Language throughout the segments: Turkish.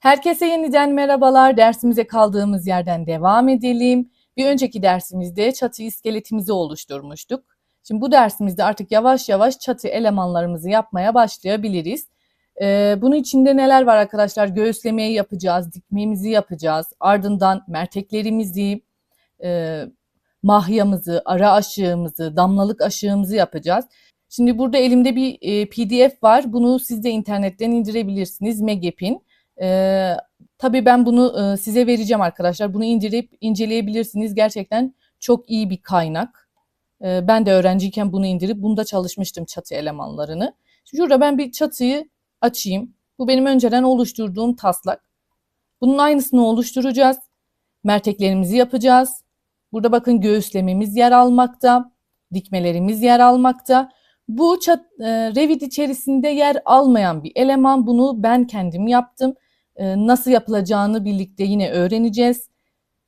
Herkese yeniden merhabalar. Dersimize kaldığımız yerden devam edelim. Bir önceki dersimizde çatı iskeletimizi oluşturmuştuk. Şimdi bu dersimizde artık yavaş yavaş çatı elemanlarımızı yapmaya başlayabiliriz. Ee, bunun içinde neler var arkadaşlar? Göğüslemeyi yapacağız, dikmemizi yapacağız. Ardından merteklerimizi, e, mahyamızı, ara aşığımızı, damlalık aşığımızı yapacağız. Şimdi burada elimde bir e, PDF var. Bunu siz de internetten indirebilirsiniz. Megapin. Ee, tabii ben bunu e, size vereceğim arkadaşlar. Bunu indirip inceleyebilirsiniz. Gerçekten çok iyi bir kaynak. Ee, ben de öğrenciyken bunu indirip bunda çalışmıştım çatı elemanlarını. Şurada ben bir çatıyı açayım. Bu benim önceden oluşturduğum taslak. Bunun aynısını oluşturacağız. Merteklerimizi yapacağız. Burada bakın göğüslememiz yer almakta. Dikmelerimiz yer almakta. Bu çat, e, Revit içerisinde yer almayan bir eleman. Bunu ben kendim yaptım. E, nasıl yapılacağını birlikte yine öğreneceğiz.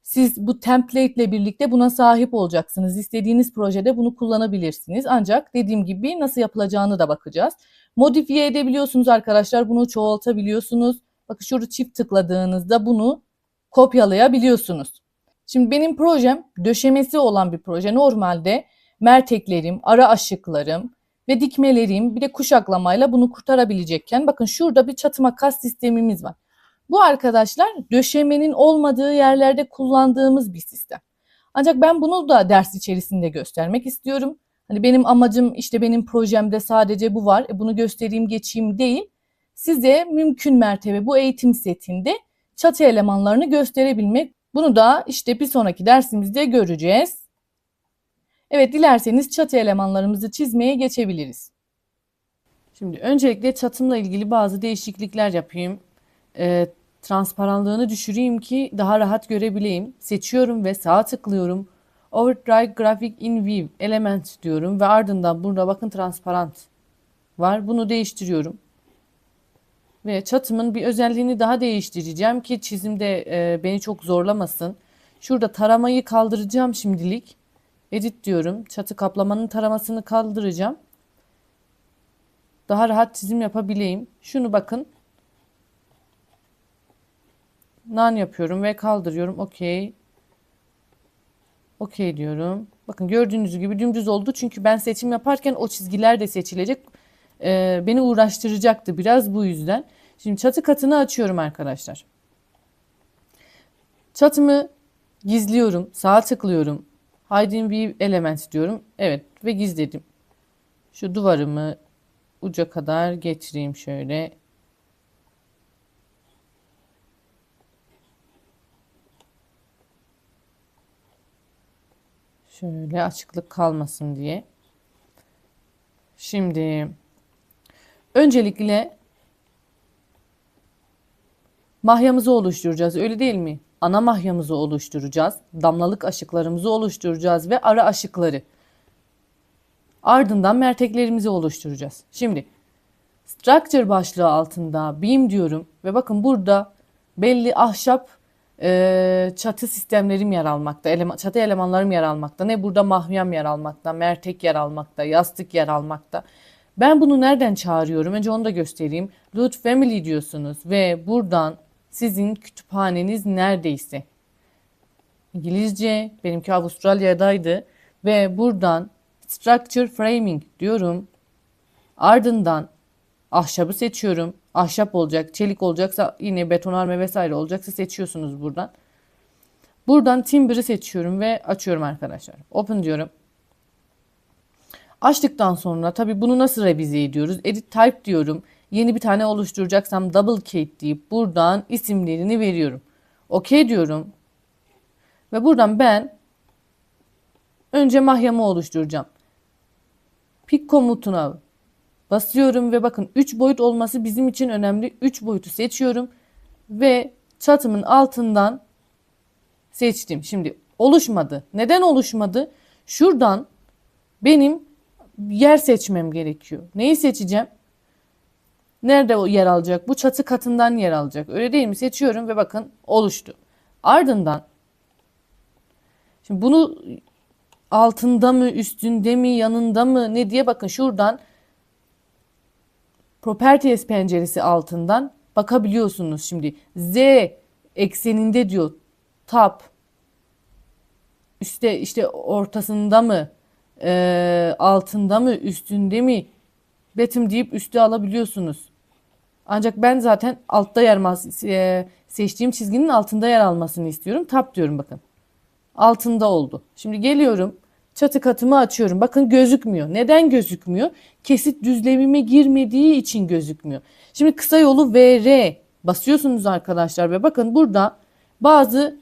Siz bu template ile birlikte buna sahip olacaksınız. İstediğiniz projede bunu kullanabilirsiniz. Ancak dediğim gibi nasıl yapılacağını da bakacağız. Modifiye edebiliyorsunuz arkadaşlar. Bunu çoğaltabiliyorsunuz. Bakın şurada çift tıkladığınızda bunu kopyalayabiliyorsunuz. Şimdi benim projem döşemesi olan bir proje. Normalde merteklerim, ara aşıklarım ve dikmelerim bir de kuşaklamayla bunu kurtarabilecekken bakın şurada bir çatı makas sistemimiz var. Bu arkadaşlar döşemenin olmadığı yerlerde kullandığımız bir sistem. Ancak ben bunu da ders içerisinde göstermek istiyorum. Hani benim amacım işte benim projemde sadece bu var. E bunu göstereyim geçeyim değil. Size mümkün mertebe bu eğitim setinde çatı elemanlarını gösterebilmek. Bunu da işte bir sonraki dersimizde göreceğiz. Evet dilerseniz çatı elemanlarımızı çizmeye geçebiliriz. Şimdi öncelikle çatımla ilgili bazı değişiklikler yapayım. Ee, transparanlığını düşüreyim ki daha rahat görebileyim. Seçiyorum ve sağ tıklıyorum. Overdrive Graphic in View Element diyorum ve ardından burada bakın transparant var. Bunu değiştiriyorum. Ve çatımın bir özelliğini daha değiştireceğim ki çizimde e, beni çok zorlamasın. Şurada taramayı kaldıracağım şimdilik. Edit diyorum. Çatı kaplamanın taramasını kaldıracağım. Daha rahat çizim yapabileyim. Şunu bakın. Nan yapıyorum ve kaldırıyorum. Okey. Okey diyorum. Bakın gördüğünüz gibi dümdüz oldu. Çünkü ben seçim yaparken o çizgiler de seçilecek. Ee, beni uğraştıracaktı biraz bu yüzden. Şimdi çatı katını açıyorum arkadaşlar. Çatımı gizliyorum. Sağa tıklıyorum. Hiding View Element diyorum. Evet ve gizledim. Şu duvarımı uca kadar getireyim şöyle. Şöyle açıklık kalmasın diye. Şimdi öncelikle mahyamızı oluşturacağız öyle değil mi? Ana mahyamızı oluşturacağız. Damlalık aşıklarımızı oluşturacağız ve ara aşıkları. Ardından merteklerimizi oluşturacağız. Şimdi structure başlığı altında beam diyorum ve bakın burada belli ahşap e, çatı sistemlerim yer almakta, eleman, çatı elemanlarım yer almakta. Ne burada mahyam yer almakta, mertek yer almakta, yastık yer almakta. Ben bunu nereden çağırıyorum? Önce onu da göstereyim. Loot Family diyorsunuz ve buradan sizin kütüphaneniz neredeyse. İngilizce, benimki Avustralya'daydı ve buradan Structure Framing diyorum. Ardından ahşabı seçiyorum. Ahşap olacak, çelik olacaksa yine betonarme vesaire olacaksa seçiyorsunuz buradan. Buradan Timber'ı seçiyorum ve açıyorum arkadaşlar. Open diyorum. Açtıktan sonra tabi bunu nasıl revize ediyoruz? Edit type diyorum. Yeni bir tane oluşturacaksam double key deyip buradan isimlerini veriyorum. OK diyorum. Ve buradan ben önce mahyamı oluşturacağım. Pick komutuna basıyorum ve bakın 3 boyut olması bizim için önemli. 3 boyutu seçiyorum ve çatımın altından seçtim. Şimdi oluşmadı. Neden oluşmadı? Şuradan benim yer seçmem gerekiyor. Neyi seçeceğim? Nerede yer alacak? Bu çatı katından yer alacak. Öyle değil mi? Seçiyorum ve bakın oluştu. Ardından şimdi bunu altında mı, üstünde mi, yanında mı ne diye bakın şuradan Properties penceresi altından bakabiliyorsunuz şimdi. Z ekseninde diyor tap üstte işte ortasında mı e, altında mı üstünde mi betim deyip üste alabiliyorsunuz. Ancak ben zaten altta yer e, seçtiğim çizginin altında yer almasını istiyorum. Tap diyorum bakın. Altında oldu. Şimdi geliyorum. Çatı katımı açıyorum. Bakın gözükmüyor. Neden gözükmüyor? Kesit düzlemime girmediği için gözükmüyor. Şimdi kısa yolu VR basıyorsunuz arkadaşlar ve bakın burada bazı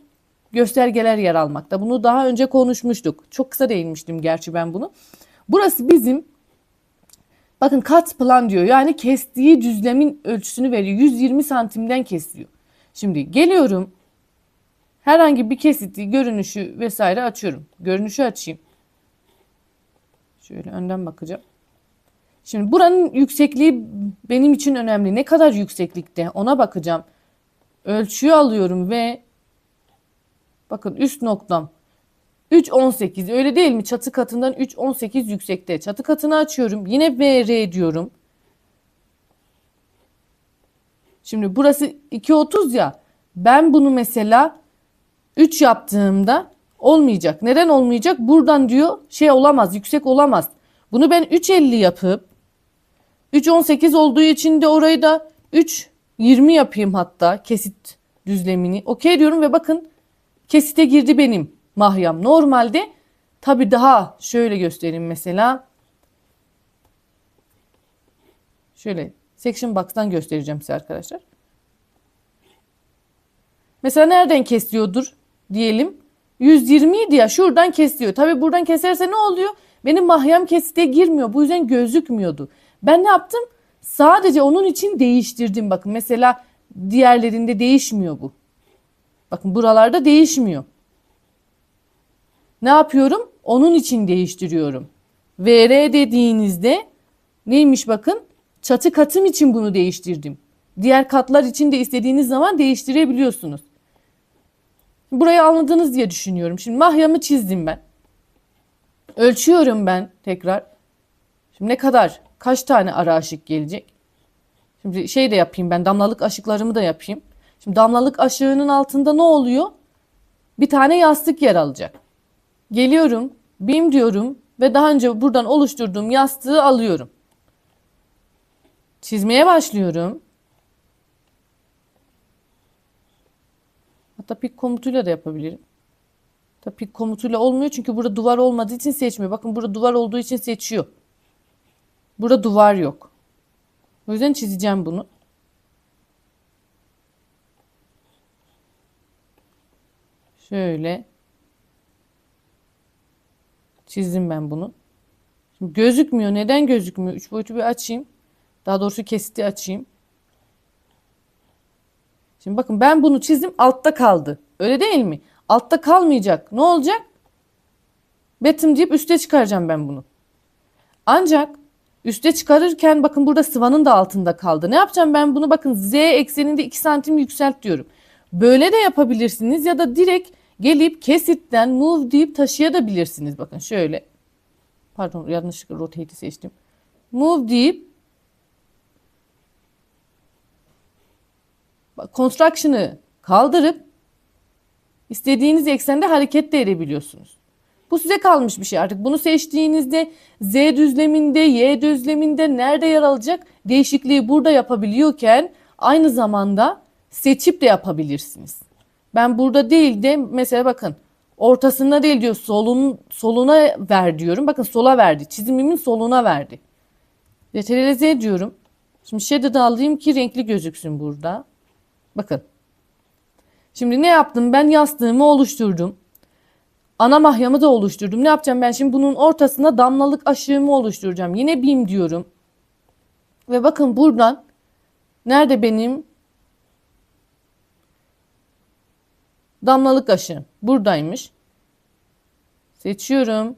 göstergeler yer almakta. Bunu daha önce konuşmuştuk. Çok kısa değinmiştim gerçi ben bunu. Burası bizim bakın kat plan diyor. Yani kestiği düzlemin ölçüsünü veriyor. 120 santimden kesiyor. Şimdi geliyorum. Herhangi bir kesiti, görünüşü vesaire açıyorum. Görünüşü açayım. Şöyle önden bakacağım. Şimdi buranın yüksekliği benim için önemli. Ne kadar yükseklikte ona bakacağım. Ölçüyü alıyorum ve bakın üst noktam 3.18 öyle değil mi? Çatı katından 3.18 yüksekte. Çatı katını açıyorum. Yine VR diyorum. Şimdi burası 2.30 ya. Ben bunu mesela 3 yaptığımda olmayacak. Neden olmayacak? Buradan diyor şey olamaz, yüksek olamaz. Bunu ben 3.50 yapıp 3.18 olduğu için de orayı da 3.20 yapayım hatta kesit düzlemini. Okey diyorum ve bakın kesite girdi benim mahyam. Normalde tabi daha şöyle göstereyim mesela. Şöyle section box'tan göstereceğim size arkadaşlar. Mesela nereden kesiyordur diyelim. 120 idi ya şuradan kesiyor. Tabi buradan keserse ne oluyor? Benim mahyam kesite girmiyor. Bu yüzden gözükmüyordu. Ben ne yaptım? Sadece onun için değiştirdim. Bakın mesela diğerlerinde değişmiyor bu. Bakın buralarda değişmiyor. Ne yapıyorum? Onun için değiştiriyorum. VR dediğinizde neymiş bakın? Çatı katım için bunu değiştirdim. Diğer katlar için de istediğiniz zaman değiştirebiliyorsunuz. Burayı anladınız diye düşünüyorum. Şimdi mahyamı çizdim ben. Ölçüyorum ben tekrar. Şimdi ne kadar, kaç tane ara aşık gelecek? Şimdi şey de yapayım ben damlalık aşıklarımı da yapayım. Şimdi damlalık aşığının altında ne oluyor? Bir tane yastık yer alacak. Geliyorum, bim diyorum ve daha önce buradan oluşturduğum yastığı alıyorum. Çizmeye başlıyorum. Hatta pik komutuyla da yapabilirim. Tabii pik komutuyla olmuyor çünkü burada duvar olmadığı için seçmiyor. Bakın burada duvar olduğu için seçiyor. Burada duvar yok. O yüzden çizeceğim bunu. Şöyle çizdim ben bunu. Şimdi gözükmüyor. Neden gözükmüyor? Üç boyutu bir açayım. Daha doğrusu kesiti açayım. Şimdi bakın ben bunu çizdim altta kaldı. Öyle değil mi? Altta kalmayacak. Ne olacak? Betim deyip üste çıkaracağım ben bunu. Ancak üste çıkarırken bakın burada sıvanın da altında kaldı. Ne yapacağım ben bunu? Bakın z ekseninde 2 santim yükselt diyorum. Böyle de yapabilirsiniz ya da direkt gelip kesitten move deyip taşıyabilirsiniz. Bakın şöyle. Pardon yanlışlıkla rotate'i seçtim. Move deyip construction'ı kaldırıp istediğiniz eksende hareket de edebiliyorsunuz. Bu size kalmış bir şey artık. Bunu seçtiğinizde Z düzleminde, Y düzleminde nerede yer alacak değişikliği burada yapabiliyorken aynı zamanda seçip de yapabilirsiniz. Ben burada değil de mesela bakın ortasında değil diyor solun, soluna ver diyorum. Bakın sola verdi. Çizimimin soluna verdi. Deterilize ediyorum. Şimdi shadow'ı alayım ki renkli gözüksün burada. Bakın. Şimdi ne yaptım? Ben yastığımı oluşturdum. Ana mahyamı da oluşturdum. Ne yapacağım ben şimdi? Bunun ortasına damlalık aşığımı oluşturacağım. Yine bim diyorum. Ve bakın buradan nerede benim damlalık aşığım? Buradaymış. Seçiyorum.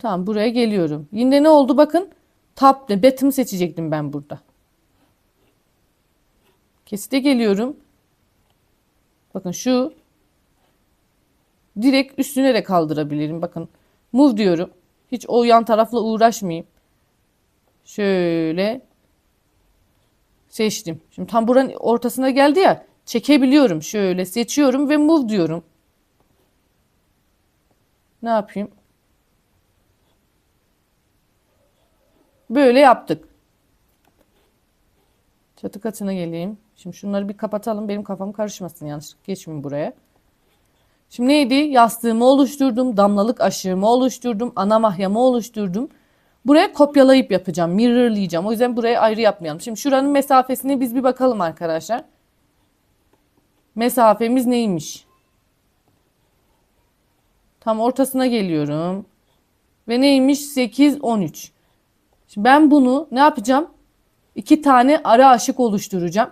Tamam buraya geliyorum. Yine ne oldu bakın. Top ne? Bottom seçecektim ben burada. Kesite geliyorum. Bakın şu direkt üstüne de kaldırabilirim. Bakın move diyorum. Hiç o yan tarafla uğraşmayayım. Şöyle seçtim. Şimdi tam buranın ortasına geldi ya. Çekebiliyorum. Şöyle seçiyorum ve move diyorum. Ne yapayım? Böyle yaptık. Çatı katına geleyim. Şimdi şunları bir kapatalım. Benim kafam karışmasın yanlışlıkla geçmeyeyim buraya. Şimdi neydi? Yastığımı oluşturdum. Damlalık aşığımı oluşturdum. Ana mahyamı oluşturdum. Buraya kopyalayıp yapacağım. Mirrorlayacağım. O yüzden buraya ayrı yapmayalım. Şimdi şuranın mesafesine biz bir bakalım arkadaşlar. Mesafemiz neymiş? Tam ortasına geliyorum. Ve neymiş? 8, 13. Şimdi ben bunu ne yapacağım? İki tane ara aşık oluşturacağım.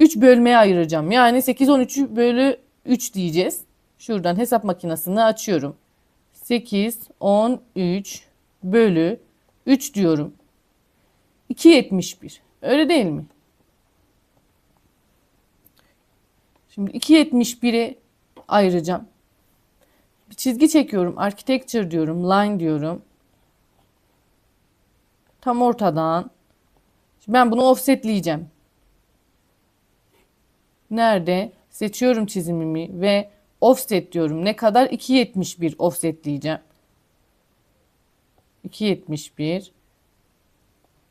3 bölmeye ayıracağım. Yani 8, 13'ü bölü 3 diyeceğiz. Şuradan hesap makinesini açıyorum. 8, 13 bölü 3 diyorum. 2.71. Öyle değil mi? Şimdi 2.71'e ayıracağım. Bir çizgi çekiyorum. Architecture diyorum. Line diyorum. Tam ortadan. Şimdi ben bunu offsetleyeceğim. Nerede? Seçiyorum çizimimi ve offset diyorum. Ne kadar? 2.71 offsetleyeceğim. 2.71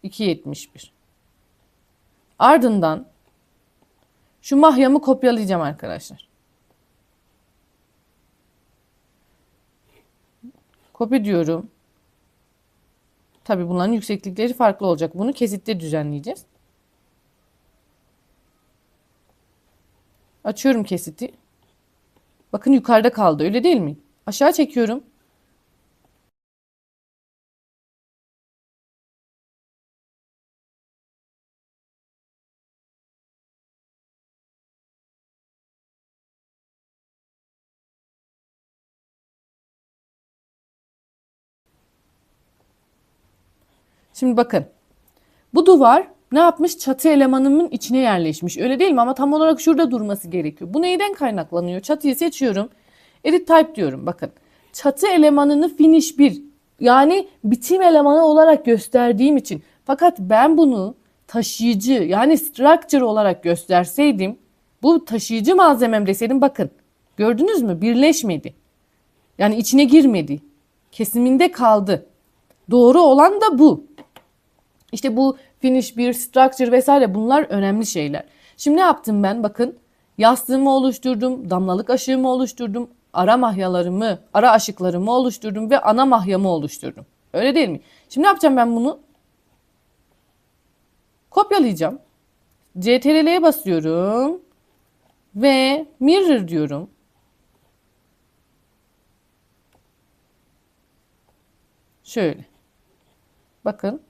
2.71 Ardından şu mahyamı kopyalayacağım arkadaşlar. Kopya diyorum. Tabi bunların yükseklikleri farklı olacak. Bunu kesitte düzenleyeceğiz. Açıyorum kesiti. Bakın yukarıda kaldı öyle değil mi? Aşağı çekiyorum. Şimdi bakın. Bu duvar ne yapmış? Çatı elemanımın içine yerleşmiş. Öyle değil mi? Ama tam olarak şurada durması gerekiyor. Bu neyden kaynaklanıyor? Çatıyı seçiyorum. Edit type diyorum. Bakın. Çatı elemanını finish 1 yani bitim elemanı olarak gösterdiğim için. Fakat ben bunu taşıyıcı yani structure olarak gösterseydim bu taşıyıcı malzemem deseydim bakın gördünüz mü birleşmedi. Yani içine girmedi. Kesiminde kaldı. Doğru olan da bu. İşte bu finish bir structure vesaire bunlar önemli şeyler. Şimdi ne yaptım ben? Bakın yastığımı oluşturdum, damlalık aşığımı oluşturdum, ara mahyalarımı, ara aşıklarımı oluşturdum ve ana mahyamı oluşturdum. Öyle değil mi? Şimdi ne yapacağım ben bunu? Kopyalayacağım. CTRL'ye basıyorum ve mirror diyorum. Şöyle. Bakın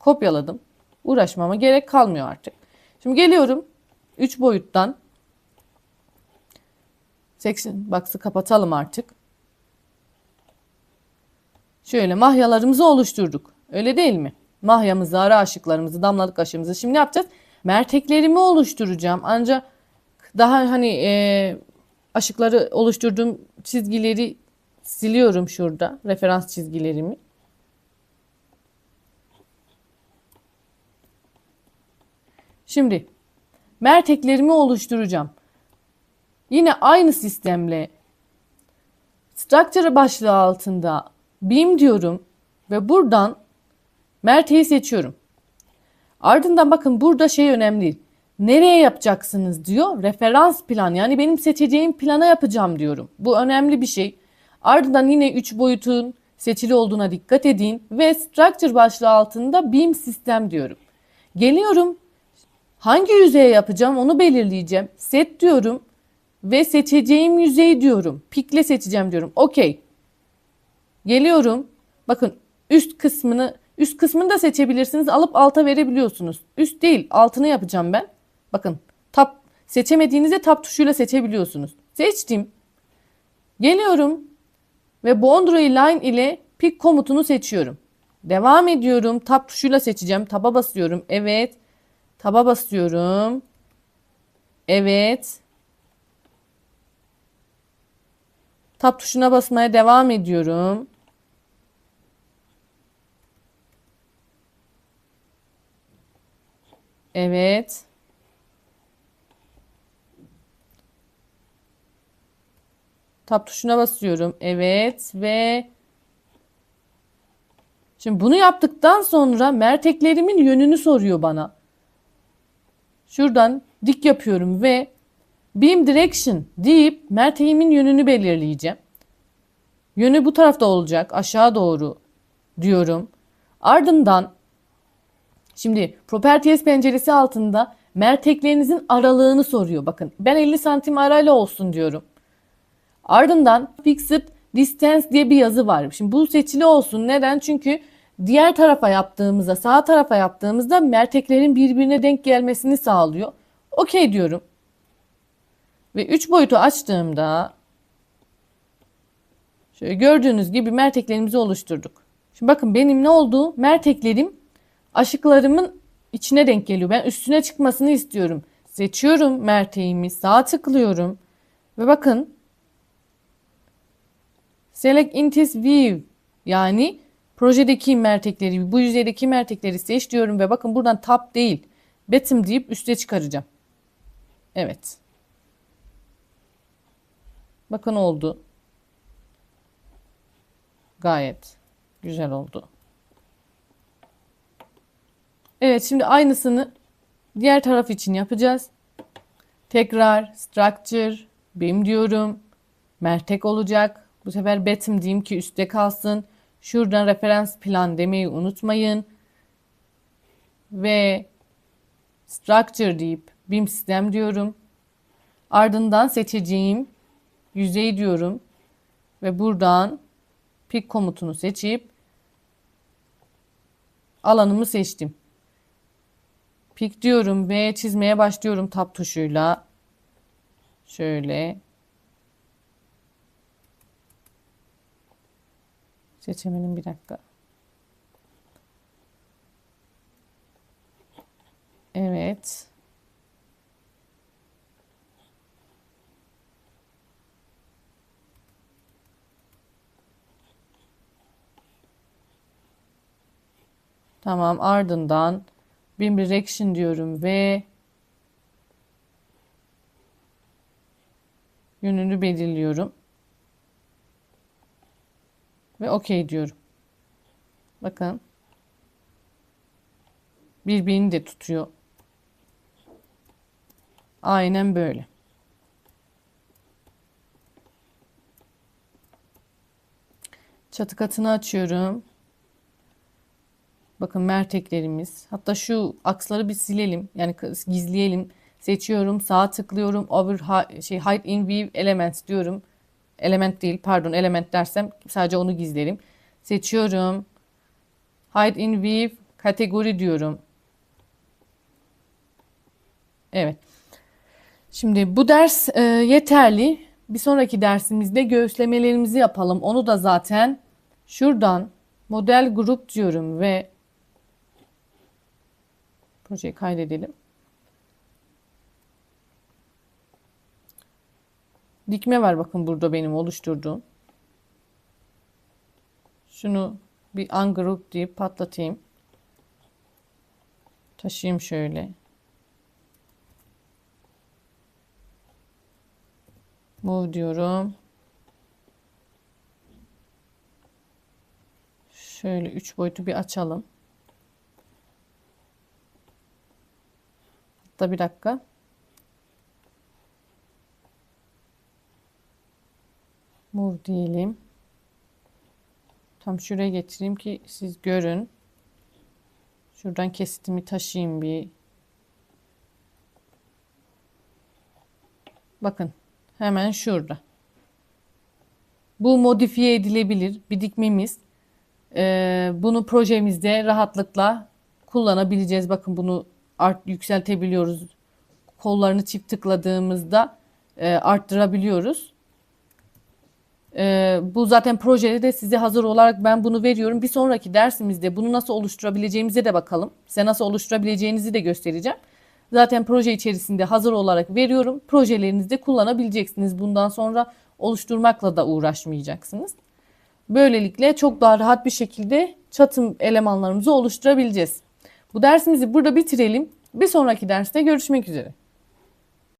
kopyaladım. Uğraşmama gerek kalmıyor artık. Şimdi geliyorum 3 boyuttan section box'ı kapatalım artık. Şöyle mahyalarımızı oluşturduk. Öyle değil mi? Mahyamızı, ara aşıklarımızı, damlalık aşığımızı. Şimdi ne yapacağız? Merteklerimi oluşturacağım. Ancak daha hani e, aşıkları oluşturduğum çizgileri siliyorum şurada. Referans çizgilerimi. Şimdi merteklerimi oluşturacağım. Yine aynı sistemle structure başlığı altında beam diyorum ve buradan merteği seçiyorum. Ardından bakın burada şey önemli. Nereye yapacaksınız diyor. Referans plan yani benim seçeceğim plana yapacağım diyorum. Bu önemli bir şey. Ardından yine 3 boyutun seçili olduğuna dikkat edin ve structure başlığı altında beam sistem diyorum. Geliyorum Hangi yüzeye yapacağım onu belirleyeceğim. Set diyorum ve seçeceğim yüzey diyorum. Pikle seçeceğim diyorum. Okey. Geliyorum. Bakın üst kısmını üst kısmını da seçebilirsiniz. Alıp alta verebiliyorsunuz. Üst değil altını yapacağım ben. Bakın tab seçemediğinizde tab tuşuyla seçebiliyorsunuz. Seçtim. Geliyorum ve boundary line ile pick komutunu seçiyorum. Devam ediyorum. Tab tuşuyla seçeceğim. Taba basıyorum. Evet. Taba basıyorum. Evet. Tab tuşuna basmaya devam ediyorum. Evet. Tab tuşuna basıyorum. Evet ve şimdi bunu yaptıktan sonra merteklerimin yönünü soruyor bana. Şuradan dik yapıyorum ve beam direction deyip merteğimin yönünü belirleyeceğim. Yönü bu tarafta olacak. Aşağı doğru diyorum. Ardından şimdi properties penceresi altında merteklerinizin aralığını soruyor. Bakın ben 50 santim arayla olsun diyorum. Ardından fixed distance diye bir yazı var. Şimdi bu seçili olsun. Neden? Çünkü diğer tarafa yaptığımızda, sağ tarafa yaptığımızda merteklerin birbirine denk gelmesini sağlıyor. Okey diyorum. Ve 3 boyutu açtığımda şöyle gördüğünüz gibi merteklerimizi oluşturduk. Şimdi bakın benim ne oldu? Merteklerim aşıklarımın içine denk geliyor. Ben üstüne çıkmasını istiyorum. Seçiyorum merteğimi, sağ tıklıyorum. Ve bakın Select Intis View yani projedeki mertekleri, bu yüzeydeki mertekleri seç diyorum ve bakın buradan top değil, bottom deyip üste çıkaracağım. Evet. Bakın oldu. Gayet güzel oldu. Evet şimdi aynısını diğer taraf için yapacağız. Tekrar structure, beam diyorum. Mertek olacak. Bu sefer bottom diyeyim ki üstte kalsın. Şuradan referans plan demeyi unutmayın. Ve structure deyip beam sistem diyorum. Ardından seçeceğim yüzey diyorum. Ve buradan pick komutunu seçip alanımı seçtim. Pick diyorum ve çizmeye başlıyorum tab tuşuyla. Şöyle Seçemedim bir dakika. Evet. Tamam ardından bin direction diyorum ve yönünü belirliyorum. Ve okey diyorum. Bakın. Birbirini de tutuyor. Aynen böyle. Çatı katını açıyorum. Bakın merteklerimiz. Hatta şu aksları bir silelim. Yani gizleyelim. Seçiyorum. Sağa tıklıyorum. Over şey hide in view elements diyorum. Element değil pardon element dersem sadece onu gizlerim. Seçiyorum. Hide in view kategori diyorum. Evet. Şimdi bu ders e, yeterli. Bir sonraki dersimizde göğüslemelerimizi yapalım. Onu da zaten şuradan model grup diyorum ve projeyi kaydedelim. Dikme var bakın burada benim oluşturduğum. Şunu bir ungroup deyip patlatayım. Taşıyayım şöyle. Move diyorum. Şöyle üç boyutu bir açalım. Hatta bir dakika. Diyelim. Tam şuraya getireyim ki siz görün. Şuradan kesitimi taşıyayım bir. Bakın hemen şurada. Bu modifiye edilebilir bir dikmemiz. Ee, bunu projemizde rahatlıkla kullanabileceğiz. Bakın bunu art yükseltebiliyoruz. Kollarını çift tıkladığımızda e, arttırabiliyoruz. Ee, bu zaten projede de size hazır olarak ben bunu veriyorum. Bir sonraki dersimizde bunu nasıl oluşturabileceğimize de bakalım. Size nasıl oluşturabileceğinizi de göstereceğim. Zaten proje içerisinde hazır olarak veriyorum. Projelerinizde kullanabileceksiniz. Bundan sonra oluşturmakla da uğraşmayacaksınız. Böylelikle çok daha rahat bir şekilde çatım elemanlarımızı oluşturabileceğiz. Bu dersimizi burada bitirelim. Bir sonraki derste görüşmek üzere.